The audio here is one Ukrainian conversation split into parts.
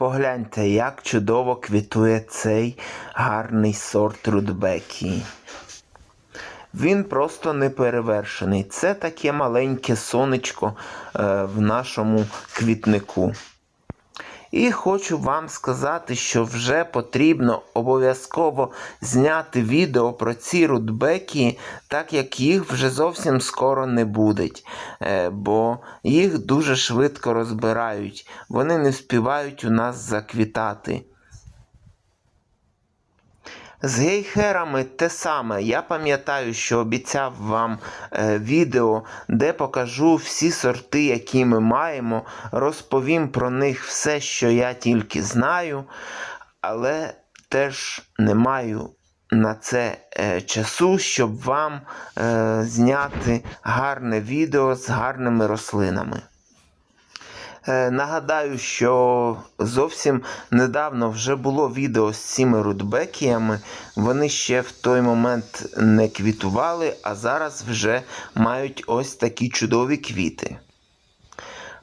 Погляньте, як чудово квітує цей гарний сорт Рудбекі. Він просто неперевершений. Це таке маленьке сонечко е, в нашому квітнику. І хочу вам сказати, що вже потрібно обов'язково зняти відео про ці рудбеки, так як їх вже зовсім скоро не буде, бо їх дуже швидко розбирають. Вони не співають у нас заквітати. З гейхерами те саме. Я пам'ятаю, що обіцяв вам е, відео, де покажу всі сорти, які ми маємо, розповім про них все, що я тільки знаю, але теж не маю на це е, часу, щоб вам е, зняти гарне відео з гарними рослинами. Е, Нагадаю, що зовсім недавно вже було відео з цими рудбекіями. Вони ще в той момент не квітували, а зараз вже мають ось такі чудові квіти.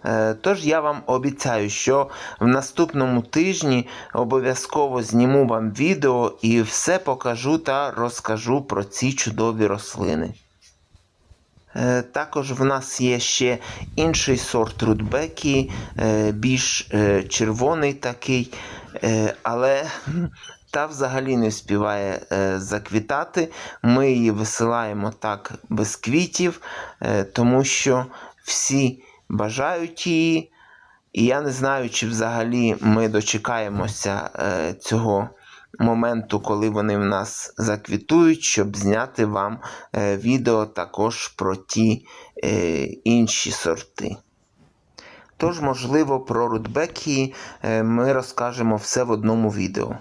Е, Тож я вам обіцяю, що в наступному тижні обов'язково зніму вам відео і все покажу та розкажу про ці чудові рослини. Е, Також в нас є ще інший сорт рудбекі, е, більш е, червоний такий, але та взагалі не співає заквітати. Ми її висилаємо так без квітів, тому що всі бажають її. І я не знаю, чи взагалі ми дочекаємося цього моменту, коли вони в нас заквітують, щоб зняти вам е, відео також про ті е, інші сорти. Тож, можливо, про рудбекі е, ми розкажемо все в одному відео.